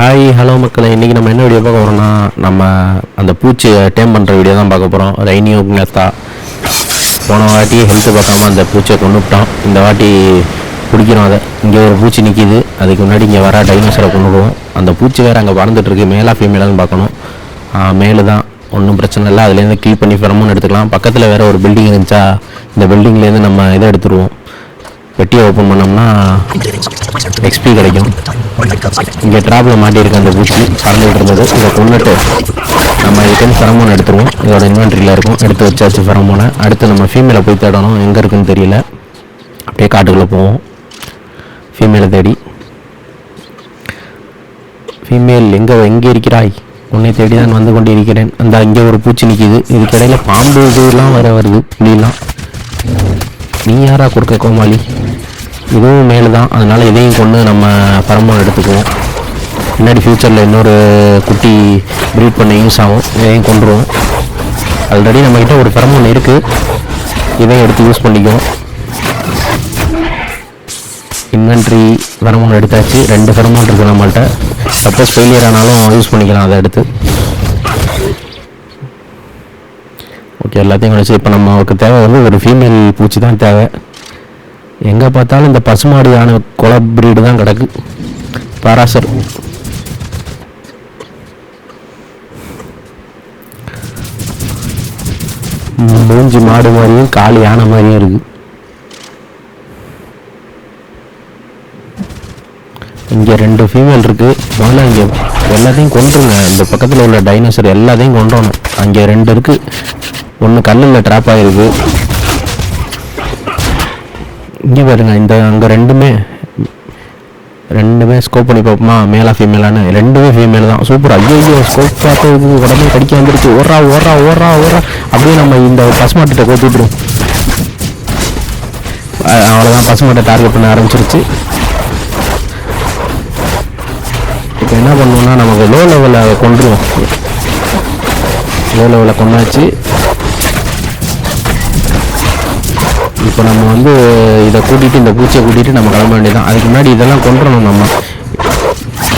Hi hello மக்களை. இன்றைக்கி நம்ம என்ன வீடியோ பார்க்க போகிறோம்னா நம்ம அந்த பூச்சியை டேம் பண்ணுற வீடியோ தான் பார்க்க போகிறோம் ரைனியோ நெத்தா போன வாட்டி ஹெல்த்து பார்க்காம அந்த பூச்சியை கொண்டு விட்டோம் இந்த வாட்டி பிடிக்கிறோம் அதை. இங்கே ஒரு பூச்சி நிற்கிது அதுக்கு முன்னாடி இங்கே வர டைனோசரை கொண்டுடுவோம் அந்த பூச்சி வேறு அங்கே பறந்துட்டு மேலாக மேலா ஃபீமேலான்னு பார்க்கணும். மேலு தான். ஒன்றும் பிரச்சனை இல்லை. அதுலேருந்து கிளீப் பண்ணி ஃபெரமோன் எடுத்துக்கலாம். பக்கத்தில் வேறு ஒரு பில்டிங் இருந்துச்சா இந்த பில்டிங்லேருந்து நம்ம இதை எடுத்துருவோம். பெட்டியை ஓப்பன் பண்ணோம்னா எக்ஸ்பி கிடைக்கும். இங்கே ட்ராப்பில் மாட்டியிருக்க அந்த பூச்சி பறந்துகிட்டு இருந்தது இதை கொண்டுட்டு நம்ம இதுக்கு ஃபெரமோன் எடுத்துருவோம். இதோட இன்வென்ட்ரியில் இருக்கும். எடுத்து வச்சாச்சு ஃபெரமோனை அடுத்து நம்ம ஃபீமேலை போய் தேடணும். எங்கே இருக்குன்னு தெரியல. அப்படியே காட்டுக்குள்ளே போவோம். ஃபீமேலை தேடி. ஃபீமேல் எங்கே எங்கே இருக்கிறாய்? உன்னை தேடி தான் வந்து கொண்டு இருக்கிறேன் அந்த இங்கே ஒரு பூச்சி நிற்கிது இதுக்கிடையில் பாம்பு இதுலாம் வர வருது. புள்ளிலாம் நீ யாரா கொடுக்க கோமாளி. இதுவும் மேலே தான் அதனால் இதையும் கொண்டு நம்ம பரம்பரை எடுத்துக்குவோம். பின்னாடி ஃப்யூச்சரில் இன்னொரு குட்டி ப்ரீட் பண்ண யூஸ் ஆகும். இதையும் கொண்டுருவோம். ஆல்ரெடி நம்மக்கிட்ட ஒரு பெரமோன் இருக்குது இதையும் எடுத்து யூஸ் பண்ணிக்குவோம். இன்வென்ட்ரி பெரமோன் எடுத்தாச்சு. ரெண்டு பெரமோன் இருக்குது நம்மள்ட்ட. சப்போஸ் ஃபெயிலியர் ஆனாலும் யூஸ் பண்ணிக்கலாம் அதை எடுத்து. எல்லாத்தையும் கழிச்சு இப்போ நமக்கு தேவை வந்து ஒரு ஃபீமேல் பூச்சி தான் தேவை. எங்கே பார்த்தாலும் இந்த பசுமாடு யானை குல பிரீடு தான் கிடக்கு. பாராசர். மூஞ்சி மாடு மாதிரியும் காலி யானை மாதிரியும் இருக்கு. இங்கே ரெண்டு ஃபீமேல் இருக்கு. முதல்ல இங்கே எல்லாத்தையும் கொண்டுருங்க இந்த பக்கத்தில் உள்ள டைனோசர் எல்லாத்தையும் கொண்டுறணும் அங்கே ரெண்டு இருக்கு. ஒன்று கல்லில் ட்ராப் ஆகிருக்கு இங்கே பாருங்க இந்த அங்கே ரெண்டுமே ரெண்டுமே ஸ்கோப் பண்ணி பார்ப்போமா? மேலா ஃபீமேலான்னு ரெண்டுமே ஃபீமேல் தான். சூப்பர் ஐயோ ஐயோ ஸ்கோப் பார்த்து உடனே கடிக்க வந்துருச்சு. ஓடுறா ஓடுறா ஓடுறா ஓடுறா அப்படியே நம்ம இந்த பசுமாட்டிட்ட கோத்திட்டுரும் அவ்வளோதான் பசுமாட்டை டார்கெட் பண்ண ஆரம்பிச்சிருச்சு. இப்போ என்ன பண்ணுவோம்னா நமக்கு லோ லெவலில் கொண்டுருவோம். லோ லெவலில் கொண்டாச்சு. இப்போ நம்ம வந்து இதை கூட்டிகிட்டு இந்த பூச்சியை கூட்டிகிட்டு நம்ம கிளம்ப வேண்டியதான் அதுக்கு முன்னாடி இதெல்லாம் கொண்டுறணும் நம்ம.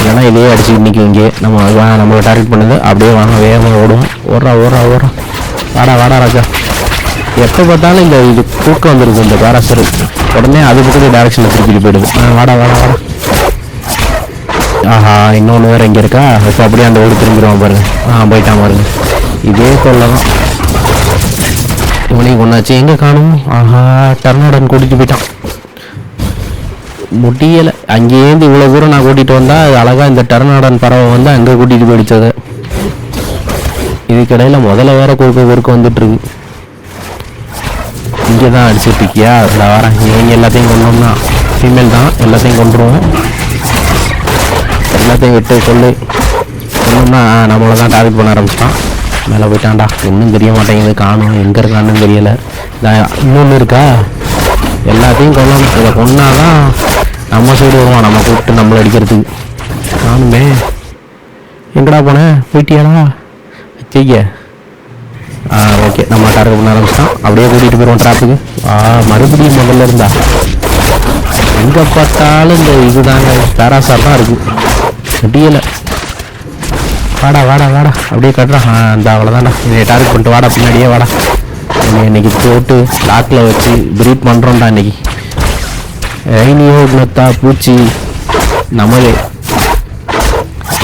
ஏன்னா இதையே அடிச்சு இன்றைக்கி இங்கே நம்ம வா- நம்மளை டார்கெட் பண்ணுது அப்படியே வாங்க வேகமாக ஓடுவோம். ஓடுறா ஓடுறா ஓடுறா. வாடா வாடா ராஜா. எப்போ பார்த்தாலும் இந்த இது தூக்கம் வந்துருக்கு இந்த பேராசரு. உடனே அது பக்கத்து டேரக்ஷனில் திருப்பிட்டு போயிடுது. ஆ, வாடா வாடா வாடா. ஆஹா இன்னொன்று வேறு இங்கே இருக்கா? இப்போ அப்படியே அந்த ஓடு திரும்பிடுவான் பாருங்க. ஆ போயிட்டான் பாருங்க. இதே சொல்லலாம் இவனையும் கொண்டாச்சு எங்கே காணும்? ஆஹா டர்னாடன் கூட்டிகிட்டு போயிட்டான். முடியலை. அங்கேருந்து இவ்வளோ தூரம் நான் கூட்டிகிட்டு வந்தால் அது அழகாக இந்த டர்னாடன் பறவை வந்து அங்கே கூட்டிகிட்டு போயிடுச்சது. இதுக்கிடையில் முதல்ல வேற குறுக்க குறுக்க வந்துட்டுருக்கு இங்கே தான் அடிச்சிட்டு இருக்கியா? இந்த வரேன் இவங்க எல்லாத்தையும் கொண்டோம்னா ஃபீமேல் தான். எல்லாத்தையும் கொண்டுருவோம் எல்லாத்தையும் விட்டு சொல்லு. சொன்னோம்னா நம்மளை தான் டார்கெட் பண்ண ஆரம்பிச்சிட்டான். மேலே போயிட்டான்டா. இன்னும் தெரிய மாட்டேங்குது. காணும். எங்கே இருக்கான்னு தெரியலை. இன்னொன்று இருக்கா? எல்லாத்தையும் கொல்லணும் இதை கொன்னாதான் நம்ம சைடு வருவான். நம்ம கூப்பிட்டு நம்மளை அடிக்கிறதுக்கு. காணுமே. எங்கடா போனேன் போயிட்டியாடா? வச்சிக்க ஆ ஓகே. நம்ம டார்கெட் பண்ண ஆரம்பிச்சிட்டோம் அப்படியே கூட்டிகிட்டு போயிடுவோம் ட்ராஃபிக்கு ஆ மறுபடியும் முதல்ல இருந்தா. எங்கே பார்த்தாலும் இந்த இதுதாங்க. பேராசார் தான் இருக்குது முடியலை வாடா வாடா வாடா. அப்படியே கட்டுறான். அந்த அவ்வளோதான்டா இதை டார்கெட் பண்ணிட்டு வாடா பின்னாடியே வாடா. என்னை இன்னைக்கு போட்டு லாக்கில் வச்சு பிரீட் பண்ணுறோம்டா இன்னைக்கு. ரைனியோ நத்தா பூச்சி நம்மளே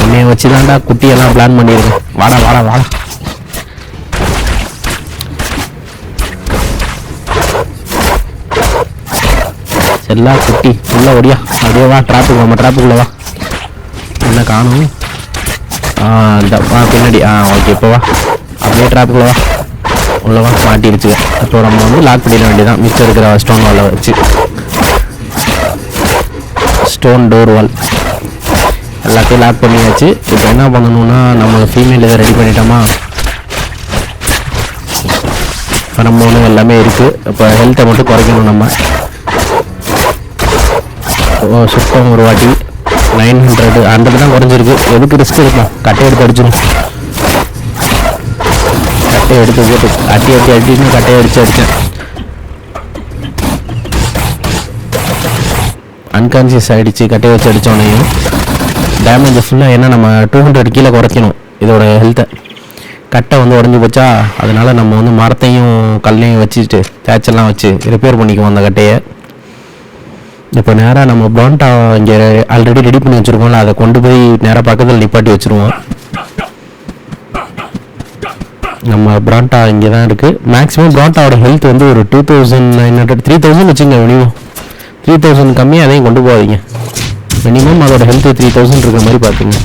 என்னைய வச்சு தான்டா குட்டியெல்லாம் பிளான் பண்ணியிருக்கேன். வாடா வாடா வாடா. செல்லா குட்டி உள்ள ஒடியா அப்படியே வா ட்ராப்புக்கு நம்ம ட்ராப்புக்குள்ள வா. என்ன காணும்? இந்த ஆ பின்னாடி ஆ ஓகே இப்போ வா அப்படியே ட்ராப்புக்குள்ள வா உள்ளவா மாட்டிடுச்சு அப்போ நம்ம வந்து லாக் பண்ணிட வேண்டியதான் மிச்சம் இருக்கிற ஸ்டோன் வாலை வச்சு ஸ்டோன் டோர் வால் எல்லாத்தையும் லாக் பண்ணியாச்சு இப்போ என்ன பண்ணணும்னா நம்ம ஃபீமேல் இதை ரெடி பண்ணிட்டோமா ஃபெரமோனு எல்லாமே இருக்குது இப்போ ஹெல்த்தை மட்டும் குறைக்கணும் நம்ம சுத்தம் ஒரு வாட்டி நைன் ஹண்ட்ரடு ஹண்ட்ரட் தான் குறைஞ்சிருக்கு. எதுக்கு ரிஸ்க் இருக்கும் கட்டை எடுத்து அடிச்சிடும் கட்டை எடுத்து போட்டு அட்டி அட்டி அட்டின்னு கட்டையை அடிச்சு அடித்தேன் அன்கான்சியஸ் ஆகிடுச்சு கட்டையை வச்சு அடித்தோடனையும் டேமேஜ் ஃபுல்லாக ஏன்னா நம்ம டூ ஹண்ட்ரட் கீழே குறைக்கணும். இதோட ஹெல்த்தை கட்டை வந்து உடஞ்சி போச்சா? அதனால் நம்ம வந்து மரத்தையும் கல்லையும் வச்சுட்டு தேய்ச்செல்லாம் வச்சு ரிப்பேர் பண்ணிக்குவோம் அந்த கட்டையை. இப்போ நேராக நம்ம ப்ராண்டா இங்கே ஆல்ரெடி ரெடி பண்ணி வச்சுருக்கோம்ல அதை கொண்டு போய் நேராக பக்கத்தில் நிப்பாட்டி வச்சுருவோம். நம்ம பிராண்டா இங்கே தான் இருக்குது மேக்ஸிமம் பிராண்டாவோட ஹெல்த் வந்து ஒரு two thousand nine hundred three thousand வச்சுங்க மினிமம் த்ரீ தௌசண்ட் கம்மியாக அதையும் கொண்டு போகாதீங்க. மினிமம் அதோட ஹெல்த் த்ரீ தௌசண்ட் இருக்கிற மாதிரி பார்த்துங்க.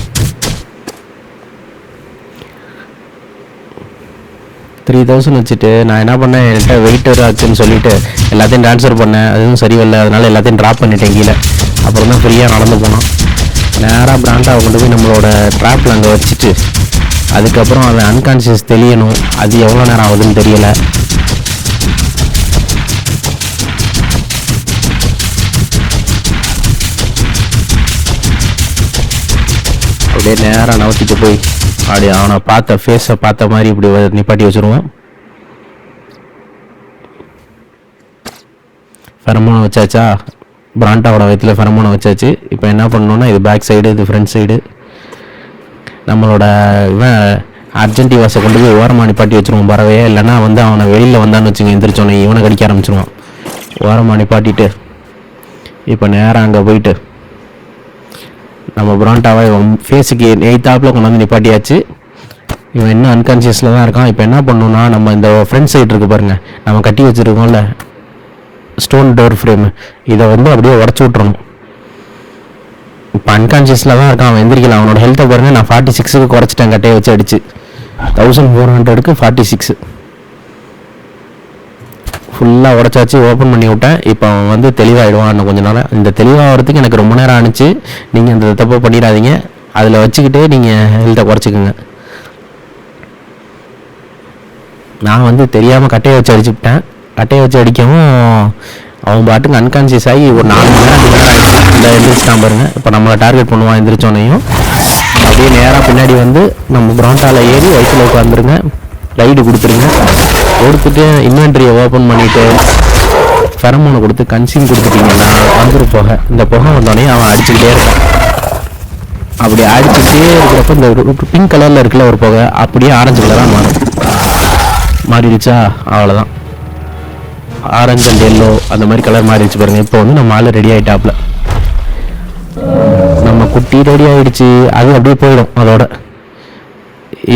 த்ரீ தௌசண்ட் வச்சுட்டு நான் என்ன பண்ணேன்? என்கிட்ட வெயிட்டர் ஆச்சுன்னு சொல்லிட்டு எல்லாத்தையும் ட்ரான்ஸ்ஃபர் பண்ணேன். அதுவும் சரி வரல அதனால எல்லாத்தையும் ட்ராப் பண்ணிட்டேன் கீழே. அப்புறம் தான் ஃப்ரீயாக நடந்து போனோம் நேராக பிராண்டாவை கொண்டு போய் நம்மளோட ட்ராப்பில் அங்கே வச்சுட்டு அதுக்கப்புறம் அவன் அன்கான்ஷியஸ் தெரியணும் அது எவ்வளோ நேரம் ஆகுதுன்னு தெரியலை. அப்படியே நேராக நவத்திட்டு போய் அப்படி அவனை பார்த்த ஃபேஸை பார்த்த மாதிரி இப்படி வ- நிப்பாட்டி வச்சுருவோம். ஃபெரமோனை வச்சாச்சா? பிராண்டாவோட வயிற்றில் ஃபெரமோனை வச்சாச்சு. இப்போ என்ன பண்ணணும்னா இது பேக் சைடு இது ஃப்ரண்ட் சைடு நம்மளோட இவன் அர்ஜென்டிவாஸை கொண்டு போய் ஓரமாக நிப்பாட்டி வச்சிருவோம் பறவையே. இல்லைன்னா வந்து அவனை வெளியில் வந்தான்னு வச்சுங்க எந்திரிச்சோன்னே இவனை கடிக்க ஆரம்பிச்சிருவான். ஓரமாக நிப்பாட்டிட்டு இப்போ நேராக அங்கே போயிட்டு நம்ம புராண்டாவை இவன் ஃபேஸுக்கு எய்த்தாப்பில் கொண்டு வந்து நிப்பாட்டியாச்சு. இவன் இன்னும் அன்கான்ஷியஸில் தான் இருக்கான். இப்போ என்ன பண்ணணும்னா நம்ம இந்த ஃப்ரண்ட் சைடு இருக்கு பாருங்கள் நம்ம கட்டி வச்சுருக்கோம்ல. ஸ்டோன் டோர் ஃப்ரேம் இதை வந்து அப்படியே உடச்சி விட்றணும் இப்போ அன்கான்ஷியஸில் தான் இருக்கான். அவன் எந்திரிக்கல. அவனோட ஹெல்த்தை பாருங்கள் நான் ஃபார்ட்டி சிக்ஸுக்கு குறைச்சிட்டேன். கட்டையை வச்சு அடிச்சு. தௌசண்ட் ஃபோர் ஹண்ட்ரடுக்கு ஃபார்ட்டி சிக்ஸு ஃபுல்லாக உடச்சாச்சு ஓப்பன் பண்ணி விட்டேன். இப்போ அவன் வந்து தெளிவாயிடுவான் இன்னும் கொஞ்ச நேரம் இந்த தெளிவாகிறதுக்கு எனக்கு ரொம்ப நேரம் ஆணுச்சு. நீங்கள் இந்த தப்பு பண்ணிடாதீங்க. அதில் வச்சுக்கிட்டு நீங்கள் ஹெல்த்தை குறைச்சிக்கோங்க. நான் வந்து தெரியாமல் கட்டையை வச்சு அடிச்சுக்கிட்டேன் கட்டையை வச்சு அடிக்கவும் அவன் பாட்டுக்கு அன்கான்சியஸ் ஆகி ஒரு நாலு மணி நேரம் அஞ்சு இந்த எந்திரிச்சிட்டான் பாருங்க. இப்போ நம்மளை டார்கெட் பண்ணுவான் எந்திரிச்சோனையும். அப்படியே நேராக பின்னாடி வந்து நம்ம பிராண்டாவில் ஏறி வயிற்றில் உட்காந்துருங்க ரைடு கொடுத்துருங்க. கொடுத்துட்டு இன்வென்ட்ரியை ஓப்பன் பண்ணிவிட்டு ஃபெரமோனை கொடுத்து கன்சியூம் கொடுத்துட்டீங்கன்னா வந்துடும் புகை. இந்த புகை வந்தோடனே அவன் அடிச்சுக்கிட்டே இருக்கான். அப்படி அடிச்சுட்டே இருக்கிறப்ப இந்த பிங்க் கலரில் இருக்குல்ல ஒரு புகை அப்படியே ஆரஞ்சு கலராக மாறும். மாறிடுச்சா? அவ்வளோதான் ஆரஞ்சு அண்ட் எல்லோ அந்த மாதிரி கலர் மாறிடுச்சு பாருங்க. இப்போ வந்து நம்ம ஆள் ரெடி ஆகிட்டாப்ல நம்ம குட்டி ரெடி ஆகிடுச்சு அது அப்படியே போயிடும் அதோட.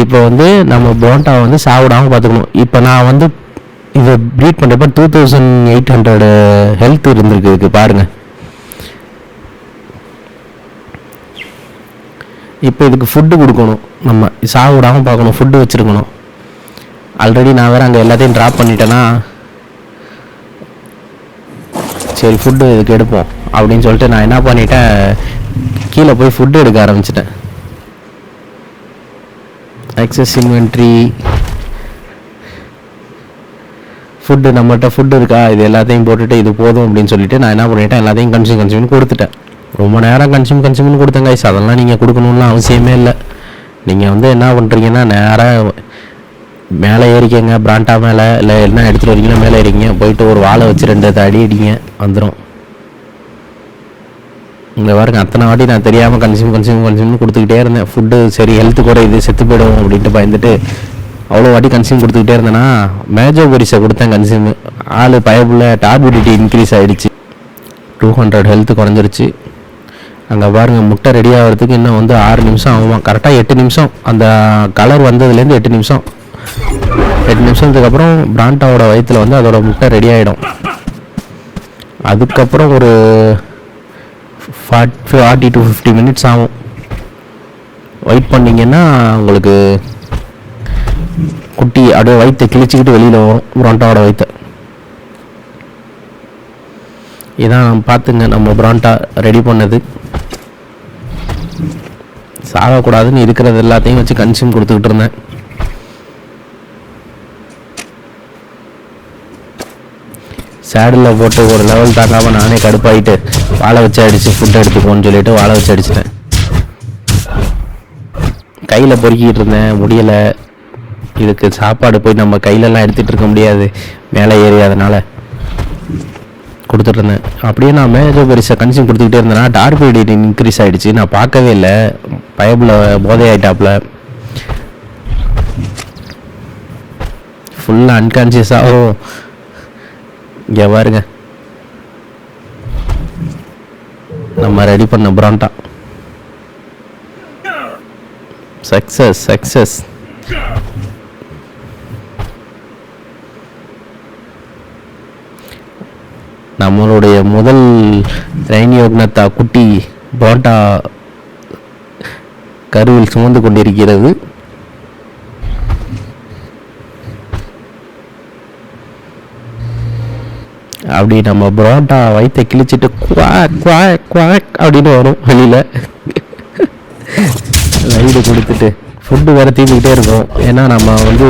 இப்போ வந்து நம்ம போண்டா வந்து சாவிடாமல் பார்த்துக்கணும். இப்போ நான் வந்து இதை ப்ரீட் பண்ணுறப்ப two thousand eight hundred health இருந்திருக்கு. இதுக்கு பாருங்கள் இப்போ இதுக்கு ஃபுட்டு கொடுக்கணும். நம்ம சாப்பிடாம பார்க்கணும். ஃபுட்டு வச்சுருக்கணும். ஆல்ரெடி நான் வேறு அங்கே எல்லாத்தையும் ட்ராப் பண்ணிட்டேன்னா சரி ஃபுட்டு இதுக்கு எடுப்போம். அப்படின்னு சொல்லிட்டு நான் என்ன பண்ணிட்டேன்? கீழே போய் ஃபுட்டு எடுக்க ஆரம்பிச்சிட்டேன். எக்ஸஸ் இன்வென்ட்ரி ஃபுட்டு நம்மகிட்ட ஃபுட்டு இருக்கா? இது எல்லாத்தையும் போட்டுட்டு இது போதும் அப்படின்னு சொல்லிட்டு நான் என்ன பண்ணிட்டேன்? எல்லாத்தையும் கன்சியூம் கன்சியூம்னு கொடுத்துட்டேன். ரொம்ப நேரம் கன்சியூம் கன்சியூம்னு கொடுத்தேன் கைஸ் அதெல்லாம் நீங்கள் கொடுக்கணும்லாம் அவசியமே இல்லை. நீங்கள் வந்து என்ன பண்ணுறீங்கன்னா நேராக மேலே ஏறிக்கங்க. பிராண்டா மேலே இல்லை என்ன எடுத்துகிட்டு வரீங்களோ மேலே ஏறிங்க போயிட்டு ஒரு வாழை வச்சு ரெண்டு அடி அடிங்க. வந்துடும் இந்த பாருங்க அத்தனை வாட்டி நான் தெரியாமல் கன்சியூம் கன்சியூம் கன்சியூம்னு கொடுத்துக்கிட்டே இருந்தேன். ஃபுட்டு சரி ஹெல்த் குறையுது செத்து போயிடும் அப்படின்ட்டு பயந்துட்டு அவ்வளோ வாட்டி கன்சியூம் கொடுத்துக்கிட்டே இருந்தேன்னா மேஜோ பொரிசை கொடுத்தேன் கன்சியூம் ஆள் பயப்புள்ள டார்பிடிட்டி இன்க்ரீஸ் ஆகிடுச்சு டூ ஹண்ட்ரட் ஹெல்த் குறைஞ்சிருச்சு. அங்கே பாருங்க முட்டை ரெடி ஆகிறதுக்கு இன்னும் வந்து ஆறு நிமிஷம் ஆகுமா? கரெக்டாக எட்டு நிமிஷம். அந்த கலர் வந்ததுலேருந்து எட்டு நிமிஷம். எட்டு நிமிஷத்துக்கு அப்புறம் பிராண்டாவோட வயிற்றில் வந்து அதோட முட்டை ரெடி ஆகிடும் அதுக்கப்புறம் ஒரு ஃபார்ட்டி டு ஃபிஃப்டி மினிட்ஸ் ஆகும். வெயிட் பண்ணிங்கன்னா உங்களுக்கு குட்டி அப்படியே வயிற்றை கிழிச்சிக்கிட்டு வெளியில் வரும் புரோண்டாவோட வயிற்றை இதான் பார்த்துங்க நம்ம புரோண்டா ரெடி பண்ணது. சாகக்கூடாதுன்னு இருக்கிறது எல்லாத்தையும் வச்சு கன்சியூம் கொடுத்துக்கிட்டு இருந்தேன். சேடலில் போட்டு ஒரு லெவல் தாக்காமல் நானே கடுப்பாயிட்டு வாழை வச்சு அடித்து ஃபுட் எடுத்துக்கோன்னு சொல்லிட்டு வாழை வச்சு அடிச்சிட்டேன். கையில் பொறுக்கிட்டு இருந்தேன் முடியலை. இதுக்கு சாப்பாடு போய் நம்ம கையிலலாம் எடுத்துகிட்டு இருக்க முடியாது. மேலே ஏறி அதனால் கொடுத்துட்டு இருந்தேன். அப்படியே நான் மேஜர் பெருசாக கன்சியூம் கொடுத்துக்கிட்டே இருந்தேன்னா டார்பிடி இன்க்ரீஸ் ஆகிடுச்சு நான் பார்க்கவே இல்லை. பயபில் போதை ஆயிட்டாப்புல ஃபுல்லாக அன்கான்சியஸாகவும் இங்கே பாருங்க. நம்ம ரெடி பண்ண பிராண்டா சக்ஸஸ் சக்ஸஸ் நம்மளுடைய முதல் ரெய்னி யோக்னத்தா குட்டி புரோட்டா கருவில் சுமந்து கொண்டிருக்கிறது. அப்படி நம்ம புரோட்டா வயிற்ற கிழிச்சிட்டு குவா குவா குவாக் அப்படின்னு வரும் வெளியில். ரைடு கொடுத்துட்டு ஃபுட்டு வேறு தீர்ந்துக்கிட்டே இருக்கும். ஏன்னா நம்ம வந்து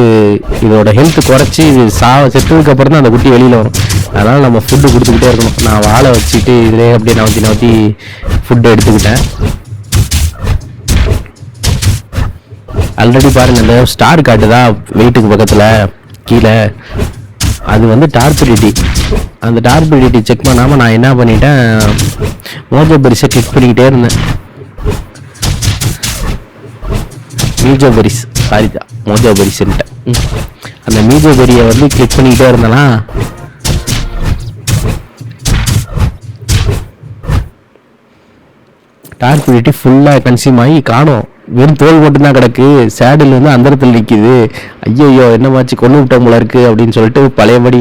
இதோட ஹெல்த் குறைச்சி இது சா செத்ததுக்கு அப்புறம் தான் அந்த குட்டி வெளியில் வரும். அதனால் நம்ம ஃபுட்டு கொடுத்துக்கிட்டே இருக்கணும். நான் வாழை வச்சுட்டு இதிலே அப்படியே நவத்தி நவத்தி ஃபுட்டு எடுத்துக்கிட்டேன். ஆல்ரெடி பாருங்கள் இந்த ஸ்டார் காட்டுதா வெயிட்டுக்கு பக்கத்தில் கீழே. அது வந்து டார்பிடிட்டி அந்த டார்பிடிட்டி செக் பண்ணாமல் நான் என்ன பண்ணிட்டேன் மோஜோ பெரிஸை கிளிக் பண்ணிக்கிட்டே இருந்தேன். மீஜோ பெரிஸ் சாரி தான் மோஜோ பெரிஸ்ன்ட்டேன் ம். அந்த மீஜோ பெரியை வந்து கிளிக் பண்ணிக்கிட்டே இருந்தேனா? டார்பிடிட்டி ஃபுல்லாக கன்சியூம் ஆகி காணும். வெறும் தோல் மட்டும்தான் கிடக்கு. சேடில் வந்து அந்தரத்தில் நிற்கிது ஐயோ என்னமாச்சு கொண்டு விட்டோம் போல இருக்குது அப்படின்னு சொல்லிட்டு பழையபடி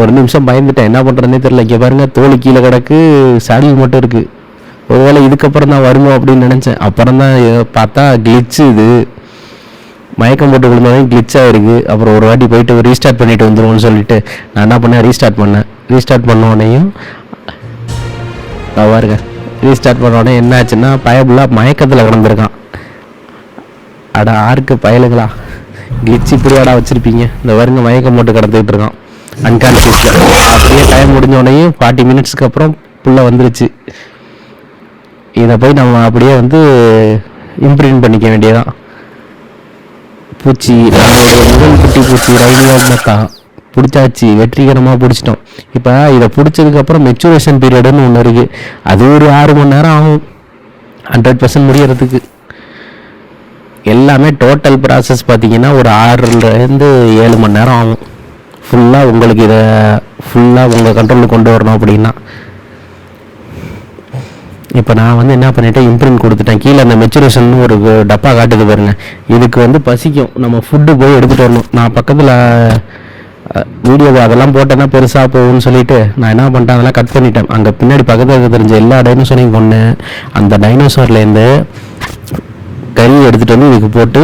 ஒரு நிமிஷம் பயந்துட்டேன். என்ன பண்ணுறதுனே தெரில இங்கே பாருங்கள் தோல் கீழே கிடக்கு. சேடில் மட்டும் இருக்குது ஒருவேளை இதுக்கப்புறம் தான் வருமோ அப்படின்னு நினச்சேன். அப்புறம் தான் பார்த்தா கிளிச்சு இது. மயக்கம் போட்டு விழுந்தோடனே கிளிச் இருக்குது அப்புறம் ஒரு வாட்டி போயிட்டு ரீஸ்டார்ட் பண்ணிட்டு வந்துருவோம்னு சொல்லிட்டு நான் என்ன பண்ணேன்? ரீஸ்டார்ட் பண்ணேன். ரீஸ்டார்ட் பண்ண உடனேயும் பாருங்க. ரீஸ்டார்ட் பண்ண உடனே என்ன ஆச்சுன்னா பயபுல்லாக மயக்கத்தில் கிடந்திருக்கான். அட ஆர்க்கு பயலுங்களா கிளிச் இப்படியாடா வச்சிருப்பீங்க. இந்த வருங்க மயக்கம் போட்டு கிடந்துக்கிட்டு இருக்கான். அன்கான்சியஸில் அப்படியே டைம் முடிஞ்ச ஃபார்ட்டி மினிட்ஸ்க்கு அப்புறம் புள்ள வந்துருச்சு. இதை போய் நம்ம அப்படியே வந்து இம்ப்ரிண்ட் பண்ணிக்க வேண்டியதான் பூச்சி நம்மளுடைய முதல் குட்டி பூச்சி ரைடியோமத்தா பிடிச்சாச்சு வெற்றிகரமாக பிடிச்சிட்டோம். இப்போ இதை பிடிச்சதுக்கப்புறம் மெச்சுரேஷன் பீரியடுன்னு ஒன்று இருக்குது அது ஒரு ஆறு மணி நேரம் ஆகும். ஹண்ட்ரட் பர்சன்ட் முடியறதுக்கு. எல்லாமே டோட்டல் ப்ராசஸ் பார்த்தீங்கன்னா ஒரு ஆறுலேருந்து ஏழு மணி நேரம் ஆகும். ஃபுல்லாக உங்களுக்கு இதை ஃபுல்லாக உங்கள் கண்ட்ரோலுக்கு கொண்டு வரணும் அப்படின்னா. இப்போ நான் வந்து என்ன பண்ணிட்டேன்? இம்ப்ரிண்ட் கொடுத்துட்டேன். கீழே அந்த மெச்சுரேஷன் ஒரு டப்பா காட்டுது பாருங்க. இதுக்கு வந்து பசிக்கும். நம்ம ஃபுட்டு போய் எடுத்துகிட்டு வரணும். நான் பக்கத்தில் வீடியோ அதெல்லாம் போட்டேன்னா பெருசாக போகும்னு சொல்லிட்டு நான் என்ன பண்ணிட்டேன்? அதெல்லாம் கட் பண்ணிட்டேன். அங்கே பின்னாடி பக்கத்தில் தெரிஞ்ச எல்லா டைனோசரையும் கொண்டு அந்த டைனோசர்லேருந்து கறி எடுத்துகிட்டு வந்து இதுக்கு போட்டு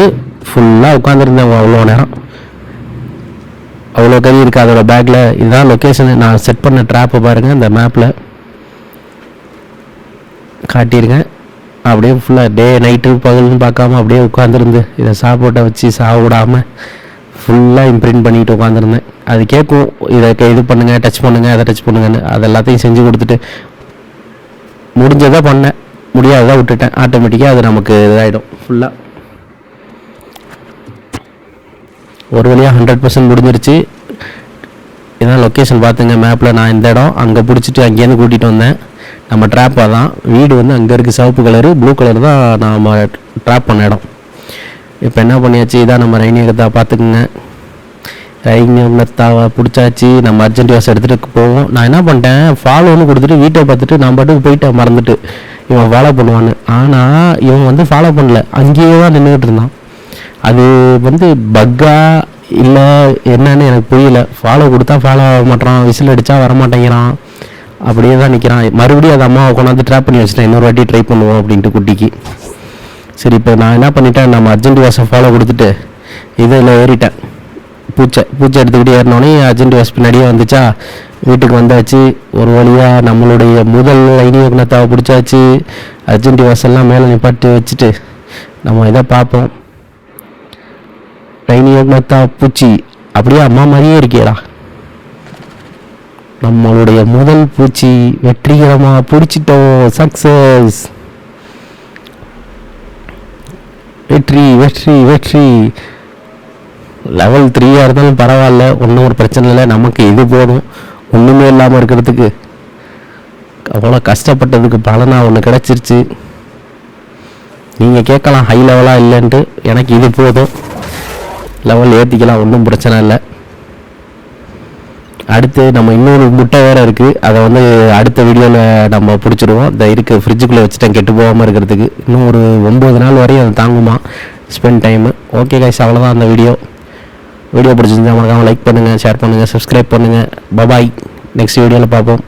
ஃபுல்லாக உட்காந்துருந்தேன் அவ்வளோ நேரம். அவ்வளோ கறி இருக்குது அதோடய பேக்கில் இதுதான் லொக்கேஷன் நான் செட் பண்ண ட்ராப்பை பாருங்கள் அந்த மேப்பில் காட்டியிருக்கேன். அப்படியே ஃபுல்லாக டே நைட்டு பகல்னு பார்க்காம அப்படியே உட்காந்துருந்து இதை சாப்பாட்டை வச்சு சாப்பிடாமல் விடாமல் ஃபுல்லாக இம்ப்ரிண்ட் பண்ணிட்டு உட்காந்துருந்தேன் அது கேட்கும் இதை க- இது பண்ணுங்க டச் பண்ணுங்க அதை டச் பண்ணுங்கன்னு. அது எல்லாத்தையும் செஞ்சு கொடுத்துட்டு முடிஞ்சதை பண்ணேன். முடியாததை விட்டுட்டேன். ஆட்டோமேட்டிக்காக அது நமக்கு இதாகிடும் ஃபுல்லாக ஒரு வழியாக ஹண்ட்ரட் பர்சன்ட் முடிஞ்சிருச்சு. இதான் லொக்கேஷன் பார்த்துங்க மேப்பில் நான் இந்த இடம் அங்கே பிடிச்சிட்டு அங்கேருந்து கூட்டிகிட்டு வந்தேன். நம்ம ட்ராப்பாக தான் வீடு வந்து அங்கே இருக்குது சிவப்பு கலரு ப்ளூ கலர் தான் நாம் ட்ராப் பண்ண இடம். இப்போ என்ன பண்ணியாச்சு? இதான் நம்ம ரைனியகத்தை பார்த்துக்குங்க. ரைனியகத்தாவை பிடிச்சாச்சு. நம்ம அர்ஜென்ட் வாஸ் எடுத்துகிட்டு போவோம். நான் என்ன பண்ணிட்டேன்? ஃபாலோ ஒன்று கொடுத்துட்டு வீட்டை பார்த்துட்டு நான் பாட்டுக்கு போயிட்டேன் மறந்துட்டு. இவன் ஃபாலோ பண்ணுவான்னு. ஆனால் இவன் வந்து ஃபாலோ பண்ணல. அங்கேயே தான் நின்றுக்கிட்டு இருந்தான். அது வந்து பக்கா இல்லை என்னன்னு எனக்கு புரியல. ஃபாலோ கொடுத்தா ஃபாலோ ஆக மாட்டான். விசில் அடித்தா வரமாட்டேங்கிறான் அப்படியே தான் நிற்கிறான் மறுபடியும் அது அம்மாவை கொண்டாந்து ட்ராப் பண்ணி வச்சிட்டேன். இன்னொரு வாட்டி ட்ரை பண்ணுவோம் அப்படின்ட்டு குட்டிக்கு. சரி இப்போ நான் என்ன பண்ணிட்டேன்? நம்ம அர்ஜென்ட் வாசை ஃபாலோ கொடுத்துட்டு இதில் ஏறிட்டேன். பூச்சை பூச்சை எடுத்துக்கிட்டு ஏறினோடனே அர்ஜென்ட் வாஸ் பின்னாடியே வந்துச்சா? வீட்டுக்கு வந்தாச்சு. ஒரு வழியாக நம்மளுடைய முதல் ஐனியோகனத்தாவை பிடிச்சாச்சு. அர்ஜென்ட் வாஸ் எல்லாம் மேலே நிப்பாட்டி வச்சுட்டு நம்ம இதை பார்ப்போம். ரைனியோகனத்தா பூச்சி அப்படியே அம்மா மாதிரியே இருக்கேடா நம்மளுடைய முதல் பூச்சி வெற்றிகரமாக பிடிச்சிட்டோம். சக்சஸ் வெற்றி வெற்றி வெற்றி. லெவல் த்ரீயாக இருந்தாலும் பரவாயில்ல. ஒன்றும் ஒரு பிரச்சனை இல்லை. நமக்கு இது போதும். ஒன்றுமே இல்லாமல் இருக்கிறதுக்கு அவ்வளோ கஷ்டப்பட்டதுக்கு பலனாக ஒன்று கிடச்சிருச்சு. நீங்கள் கேட்கலாம் ஹை லெவலாக இல்லைன்ட்டு. எனக்கு இது போதும். லெவல் ஏற்றிக்கலாம் ஒன்றும் பிரச்சனை இல்லை. அடுத்து நம்ம இன்னொரு முட்டை வேறு இருக்குது அதை வந்து அடுத்த வீடியோவில் நம்ம பிடிச்சிடுவோம். இந்த இருக்கு ஃப்ரிட்ஜுக்குள்ளே வச்சுட்டேன் கெட்டு போகாமல் இருக்கிறதுக்கு. இன்னும் ஒரு ஒம்பது நாள் வரையும் அது தாங்குமா? ஸ்பெண்ட் டைமு ஓகே கைஸ் அவ்வளோதான் அந்த வீடியோ. வீடியோ பிடிச்சிருந்தா மறக்காமல் லைக் பண்ணுங்கள் ஷேர் பண்ணுங்கள் சப்ஸ்கிரைப் பண்ணுங்கள் பபாய் நெக்ஸ்ட் வீடியோவில் பார்ப்போம்.